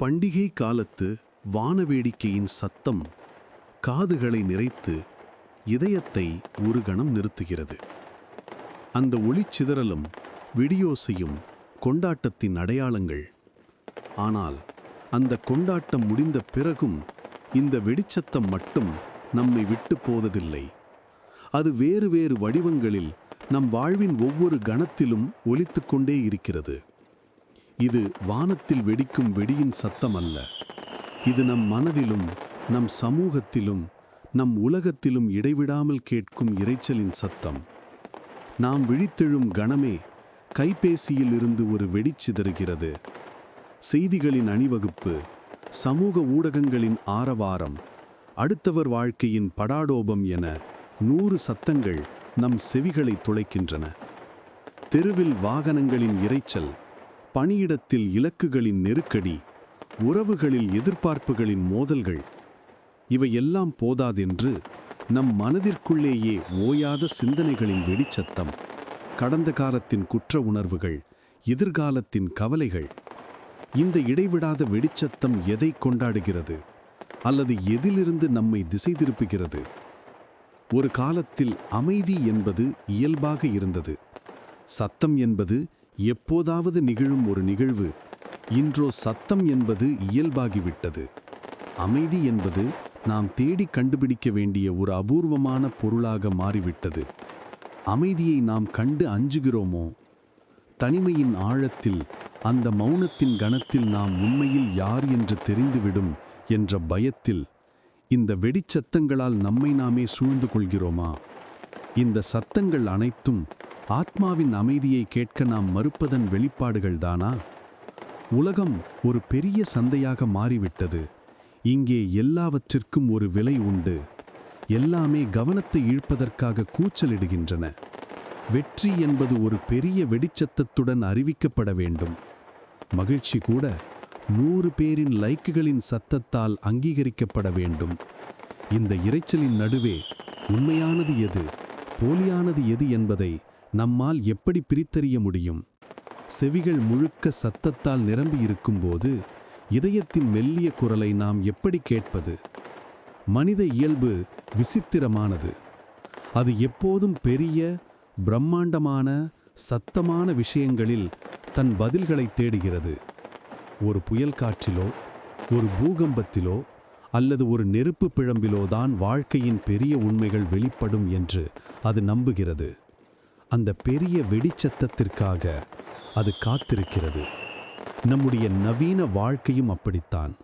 பண்டிகை காலத்து வானவேடிக்கையின் சத்தம் காதுகளை நிறைத்து இதயத்தை ஒரு கணம் நிறுத்துகிறது. அந்த ஒளிச்சிதறலும் விடியோசையும் கொண்டாட்டத்தின் அடையாளங்கள். ஆனால் அந்த கொண்டாட்டம் முடிந்த பிறகும் இந்த வெடிச்சத்தம் மட்டும் நம்மை விட்டு போவதில்லை அது வேறு வேறு வடிவங்களில் நம் வாழ்வின் ஒவ்வொரு கணத்திலும் ஒலித்து கொண்டே இருக்கிறது. இது வானத்தில் வெடிக்கும் வெடியின் சத்தம் அல்ல இது நம் மனதிலும் நம் சமூகத்திலும் நம் உலகத்திலும் இடைவிடாமல் கேட்கும் இரைச்சலின் சத்தம். நாம் விழித்தெழும் கணமே கைபேசியில் இருந்து ஒரு வெடிச்சிதறுகிறது செய்திகளின் அணிவகுப்பு சமூக ஊடகங்களின் ஆரவாரம் அடுத்தவர் வாழ்க்கையின் படாடோபம் என நூறு சத்தங்கள் நம் செவிகளை துளைக்கின்றன. தெருவில் வாகனங்களின் இரைச்சல் பணியிடத்தில் இலக்குகளின் நெருக்கடி உறவுகளில் எதிர்பார்ப்புகளின் மோதல்கள் இவையெல்லாம் போதாதென்று நம் மனதிற்குள்ளேயே ஓயாத சிந்தனைகளின் வெடிச்சத்தம் கடந்த காலத்தின் குற்ற உணர்வுகள் எதிர்காலத்தின் கவலைகள் இந்த இடைவிடாத வெடிச்சத்தம் எதை கொண்டாடுகிறது அல்லது எதிலிருந்து நம்மை திசை திருப்புகிறது? ஒரு காலத்தில் அமைதி என்பது இயல்பாக இருந்தது. சத்தம் என்பது எப்போதாவது நிகழும் ஒரு நிகழ்வு இன்றோ சத்தம் என்பது இயல்பாகிவிட்டது. அமைதி என்பது நாம் தேடி கண்டுபிடிக்க வேண்டிய ஒரு அபூர்வமான பொருளாக மாறிவிட்டது. அமைதியை நாம் கண்டு அஞ்சுகிறோமோ? தனிமையின் ஆழத்தில் அந்த மௌனத்தின் கணத்தில் நாம் உண்மையில் யார் என்று தெரிந்துவிடும் என்ற பயத்தில் இந்த வெடிச்சத்தங்களால் நம்மை நாமே சூழ்ந்து கொள்கிறோமா? இந்த சத்தங்கள் அனைத்தும் ஆத்மாவின் அமைதியை கேட்க நாம் மறுப்பதன் வெளிப்பாடுகள்தானா உலகம் ஒரு பெரிய சந்தையாக மாறிவிட்டது. இங்கே எல்லாவற்றிற்கும் ஒரு விலை உண்டு. எல்லாமே கவனத்தை ஈழ்ப்பதற்காக கூச்சலிடுகின்றன. வெற்றி என்பது ஒரு பெரிய வெடிச்சத்தத்துடன் அறிவிக்கப்பட வேண்டும். மகிழ்ச்சி கூட நூறு பேரின் லைக்குகளின் சத்தத்தால் அங்கீகரிக்கப்பட வேண்டும். இந்த இரைச்சலின் நடுவே உண்மையானது எது போலியானது எது என்பதை நம்மால் எப்படி பிரித்தறிய முடியும்? செவிகள் முழுக்க சத்தத்தால் நிரம்பி இருக்கும்போது இதயத்தின் மெல்லிய குரலை நாம் எப்படி கேட்பது? மனித இயல்பு விசித்திரமானது. அது எப்போதும் பெரிய பிரம்மாண்டமான சத்தமான விஷயங்களில் தன் பதில்களை தேடுகிறது. ஒரு புயல் காற்றிலோ ஒரு பூகம்பத்திலோ அல்லது ஒரு நெருப்பு பிழம்பிலோதான் வாழ்க்கையின் பெரிய உண்மைகள் வெளிப்படும் என்று அது நம்புகிறது. அந்த பெரிய வெடிச்சத்தத்திற்காக அது காத்திருக்கிறது. நம்முடைய நவீன வாழ்க்கையும் அப்படித்தான்.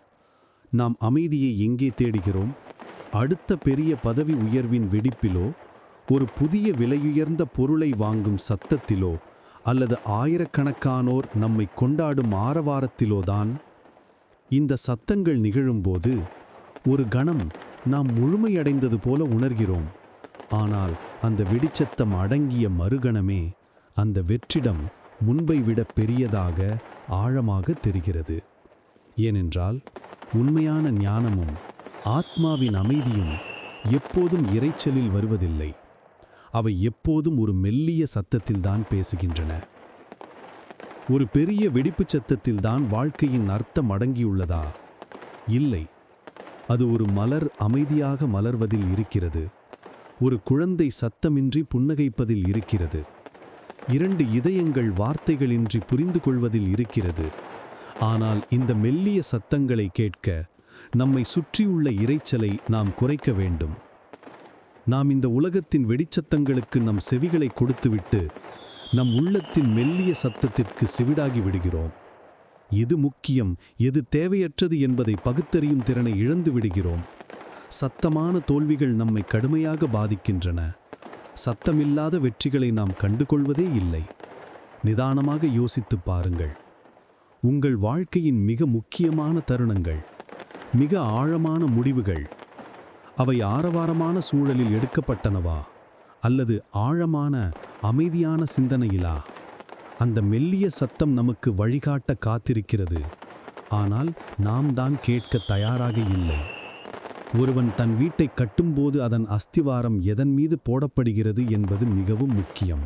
நாம் அமைதியை எங்கே தேடுகிறோம்? அடுத்த பெரிய பதவி உயர்வின் வெடிப்பிலோ ஒரு புதிய விலையுயர்ந்த பொருளை வாங்கும் சத்தத்திலோ அல்லது ஆயிரக்கணக்கானோர் நம்மை கொண்டாடும் ஆரவாரத்திலோதான்? இந்த சத்தங்கள் நிகழும்போது ஒரு கணம் நாம் முழுமையடைந்தது போல உணர்கிறோம். ஆனால் அந்த வெடிச்சத்தம் அடங்கிய மறுகணமே அந்த வெற்றிடம் முன்பை விட பெரியதாக ஆழமாக தெரிகிறது. ஏனென்றால் உண்மையான ஞானமும் ஆத்மாவின் அமைதியும் எப்போதும் இரைச்சலில் வருவதில்லை. அவை எப்போதும் ஒரு மெல்லிய சத்தத்தில்தான் பேசுகின்றன. ஒரு பெரிய வெடிப்புச் சத்தத்தில்தான் வாழ்க்கையின் அர்த்தம் அடங்கியுள்ளதா? இல்லை. அது ஒரு மலர் அமைதியாக மலர்வதில் இருக்கிறது. ஒரு குழந்தை சத்தமின்றி புன்னகைப்பதில் இருக்கிறது. இரண்டு இதயங்கள் வார்த்தைகளின்றி புரிந்து கொள்வதில் இருக்கிறது. ஆனால் இந்த மெல்லிய சத்தங்களை கேட்க நம்மை சுற்றியுள்ள இரைச்சலை நாம் குறைக்க வேண்டும். நாம் இந்த உலகத்தின் வெடிச்சத்தங்களுக்கு நம் செவிகளை கொடுத்துவிட்டு நம் உள்ளத்தின் மெல்லிய சத்தத்திற்கு செவிடாகி விடுகிறோம். எது முக்கியம் எது தேவையற்றது என்பதை பகுத்தறியும் திறனை இழந்து விடுகிறோம். சத்தமான தோல்விகள் நம்மை கடுமையாக பாதிக்கின்றன. சத்தமில்லாத வெற்றிகளை நாம் கண்டுகொள்வதே இல்லை. நிதானமாக யோசித்துப் பாருங்கள். உங்கள் வாழ்க்கையின் மிக முக்கியமான தருணங்கள் மிக ஆழமான முடிவுகள் அவை ஆரவாரமான சூழலில் எடுக்கப்பட்டனவா? அல்லது ஆழமான அமைதியான சிந்தனையிலா? அந்த மெல்லிய சத்தம் நமக்கு வழிகாட்ட காத்திருக்கிறது. ஆனால் நாம் தான் கேட்க தயாராக இல்லை. ஒருவன் தன் வீட்டை கட்டும்போது அதன் அஸ்திவாரம் எதன் மீது போடப்படுகிறது என்பது மிகவும் முக்கியம்.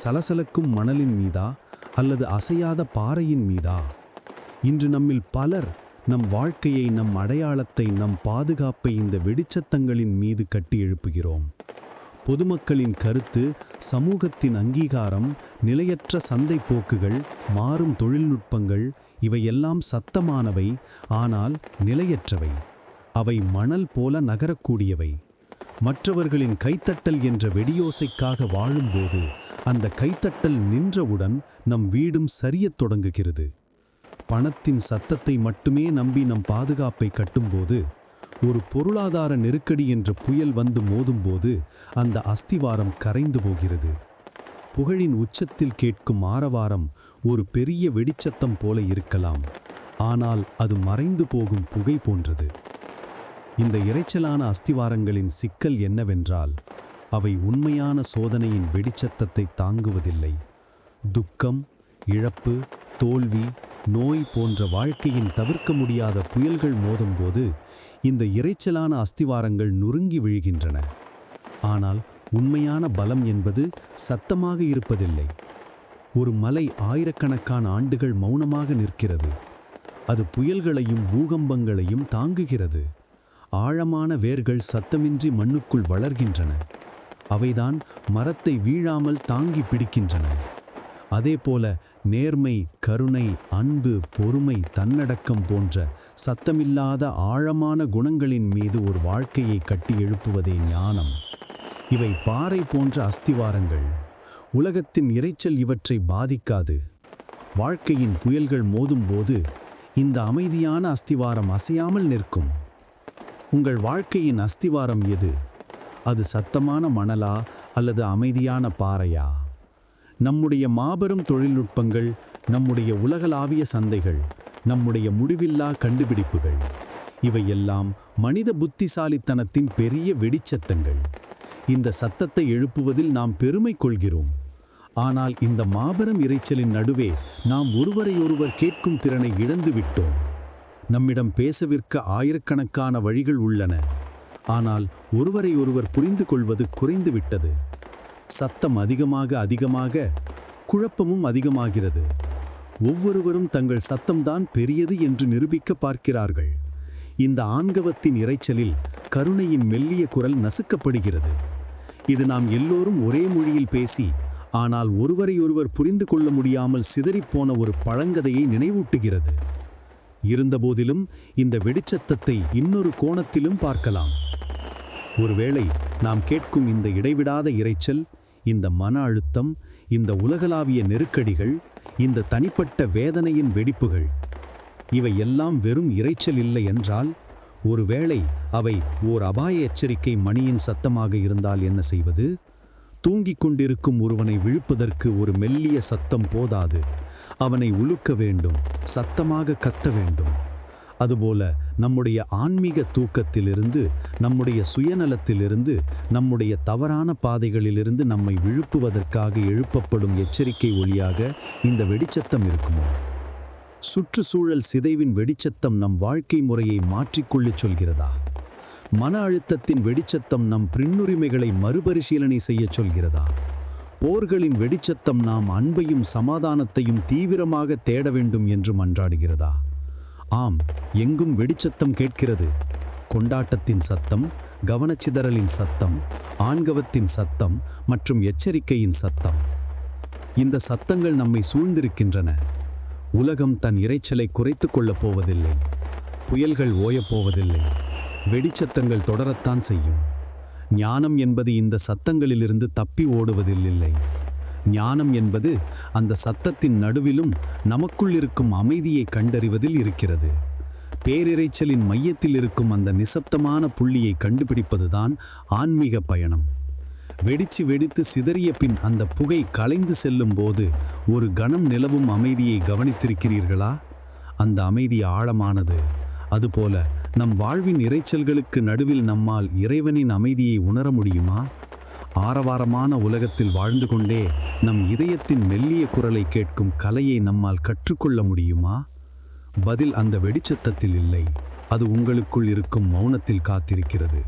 சலசலக்கும் மணலின் மீதா அல்லது அசையாத பாறையின் மீதா? இன்று நம்மில் பலர் நம் வாழ்க்கையை நம் அடையாளத்தை நம் பாதுகாப்பை இந்த வெடிச்சத்தங்களின் மீது கட்டி எழுப்புகிறோம். பொதுமக்களின் கருத்து சமூகத்தின் அங்கீகாரம் நிலையற்ற சந்தை போக்குகள் மாறும் தொழில்நுட்பங்கள் இவையெல்லாம் சத்தமானவை ஆனால் நிலையற்றவை. அவை மணல் போல நகரக்கூடியவை. மற்றவர்களின் கைத்தட்டல் என்ற வெடியோசைக்காக வாழும்போது அந்த கைத்தட்டல் நின்றவுடன் நம் வீடும் சரியத் தொடங்குகிறது. பணத்தின் சத்தத்தை மட்டுமே நம்பி நம் பாதுகாப்பை கட்டும்போது ஒரு பொருளாதார நெருக்கடி என்ற புயல் வந்து மோதும்போது அந்த அஸ்திவாரம் கரைந்து போகிறது. புகழின் உச்சத்தில் கேட்கும் ஆரவாரம் ஒரு பெரிய வெடிச்சத்தம் போல இருக்கலாம். ஆனால் அது மறைந்து போகும் புகை போன்றது. இந்த இரைச்சலான அஸ்திவாரங்களின் சிக்கல் என்னவென்றால் அவை உண்மையான சோதனையின் வெடிச்சத்தத்தை தாங்குவதில்லை. துக்கம் இழப்பு தோல்வி நோய் போன்ற வாழ்க்கையின் தவிர்க்க முடியாத புயல்கள் மோதும்போது இந்த இரைச்சலான அஸ்திவாரங்கள் நொறுங்கி விழுகின்றன. ஆனால் உண்மையான பலம் என்பது சத்தமாக இருப்பதில்லை. ஒரு மலை ஆயிரக்கணக்கான ஆண்டுகள் மௌனமாக நிற்கிறது. அது புயல்களையும் பூகம்பங்களையும் தாங்குகிறது. ஆழமான வேர்கள் சத்தமின்றி மண்ணுக்குள் வளர்கின்றன. அவைதான் மரத்தை வீழாமல் தாங்கி பிடிக்கின்றன. அதேபோல நேர்மை கருணை அன்பு பொறுமை தன்னடக்கம் போன்ற சத்தமில்லாத ஆழமான குணங்களின் மீது ஒரு வாழ்க்கையை கட்டி எழுப்புவதே ஞானம். இவை பாறை போன்ற அஸ்திவாரங்கள். உலகத்தின் இரைச்சல் இவற்றை பாதிக்காது. வாழ்க்கையின் புயல்கள் மோதும்போது இந்த அமைதியான அஸ்திவாரம் அசையாமல் நிற்கும். உங்கள் வாழ்க்கையின் அஸ்திவாரம் எது? அது சத்தமான மணலா அல்லது அமைதியான பாறையா? நம்முடைய மாபெரும் தொழில்நுட்பங்கள் நம்முடைய உலகளாவிய சந்தைகள் நம்முடைய முடிவில்லா கண்டுபிடிப்புகள் இவையெல்லாம் மனித புத்திசாலித்தனத்தின் பெரிய வெடிச்சத்தங்கள். இந்த சத்தத்தை எழுப்புவதில் நாம் பெருமை கொள்கிறோம். ஆனால் இந்த மாபெரும் இரைச்சலின் நடுவே நாம் ஒருவரையொருவர் கேட்கும் திறனை இழந்துவிட்டோம். நம்மிடம் பேசவிற்க ஆயிரக்கணக்கான வழிகள் உள்ளன. ஆனால் ஒருவரை ஒருவர் புரிந்து கொள்வது குறைந்துவிட்டது. சத்தம் அதிகமாக அதிகமாக குழப்பமும் அதிகமாகிறது. ஒவ்வொருவரும் தங்கள் சத்தம்தான் பெரியது என்று நிரூபிக்க பார்க்கிறார்கள். இந்த ஆண்கவத்தின் இரைச்சலில் கருணையின் மெல்லிய குரல் நசுக்கப்படுகிறது. இது நாம் எல்லோரும் ஒரே மொழியில் பேசி ஆனால் ஒருவரையொருவர் புரிந்து கொள்ள முடியாமல் சிதறிப்போன ஒரு பழங்கதையை நினைவூட்டுகிறது. இருந்தபோதிலும் இந்த வெடிச்சத்தத்தை இன்னொரு கோணத்திலும் பார்க்கலாம். ஒருவேளை நாம் கேட்கும் இந்த இடைவிடாத இரைச்சல் இந்த மன அழுத்தம் இந்த உலகளாவிய நெருக்கடிகள் இந்த தனிப்பட்ட வேதனையின் வெடிப்புகள் இவை எல்லாம் வெறும் இரைச்சல் இல்லை என்றால் ஒருவேளை அவை ஓர் அபாய எச்சரிக்கை மணியின் சத்தமாக இருந்தால் என்ன செய்வது? தூங்கிக் கொண்டிருக்கும் ஒருவனை விழுப்பதற்கு ஒரு மெல்லிய சத்தம் போதாது. அவனை உலுக்க வேண்டும் சத்தமாக கத்த வேண்டும். அதுபோல நம்முடைய ஆன்மீக தூக்கத்திலிருந்து நம்முடைய சுயநலத்திலிருந்து நம்முடைய தவறான பாதைகளிலிருந்து நம்மை விழுப்புவதற்காக எழுப்பப்படும் எச்சரிக்கை ஒளியாக இந்த வெடிச்சத்தம் இருக்குமோ? சுற்றுச்சூழல் சிதைவின் வெடிச்சத்தம் நம் வாழ்க்கை முறையை மாற்றிக்கொள்ளச் சொல்கிறதா? மன அழுத்தத்தின் வெடிச்சத்தம் நம் பின்னுரிமைகளை மறுபரிசீலனை செய்யச் சொல்கிறதா? போர்களின் வெடிச்சத்தம் நாம் அன்பையும் சமாதானத்தையும் தீவிரமாக தேட வேண்டும் என்று மன்றாடுகிறதா? ஆம் எங்கும் வெடிச்சத்தம் கேட்கிறது. கொண்டாட்டத்தின் சத்தம் கவனச்சிதறலின் சத்தம் ஆண்கவத்தின் சத்தம் மற்றும் எச்சரிக்கையின் சத்தம். இந்த சத்தங்கள் நம்மை சூழ்ந்திருக்கின்றன. உலகம் தன் இரைச்சலை குறைத்து கொள்ளப் போவதில்லை. புயல்கள் ஓயப்போவதில்லை வெடிச்சத்தங்கள் தொடரத்தான் செய்யும். ஞானம் என்பது இந்த சத்தங்களிலிருந்து தப்பி ஓடுவதில்லை. ஞானம் என்பது அந்த சத்தத்தின் நடுவிலும் நமக்குள் இருக்கும் அமைதியை கண்டறிவதில் இருக்கிறது. பேரிரைச்சலின் மையத்தில் இருக்கும் அந்த நிசப்தமான புள்ளியை கண்டுபிடிப்பதுதான் ஆன்மீக பயணம். வெடிச்சு வெடித்து சிதறிய பின் அந்த புகை கலைந்து செல்லும் போது ஒரு கணம் நிலவும் அமைதியை கவனித்திருக்கிறீர்களா? அந்த அமைதி ஆழமானது. அதுபோல நம் வாழ்வின் இரைச்சல்களுக்கு நடுவில் நம்மால் இறைவனின் அமைதியை உணர முடியுமா? ஆரவாரமான உலகத்தில் வாழ்ந்து கொண்டே நம் இதயத்தின் மெல்லிய குரலை கேட்கும் கலையை நம்மால் கற்றுக்கொள்ள முடியுமா? பதில் அந்த வெடிச்சத்தத்தில் இல்லை. அது உங்களுக்குள் இருக்கும் மௌனத்தில் காத்திருக்கிறது.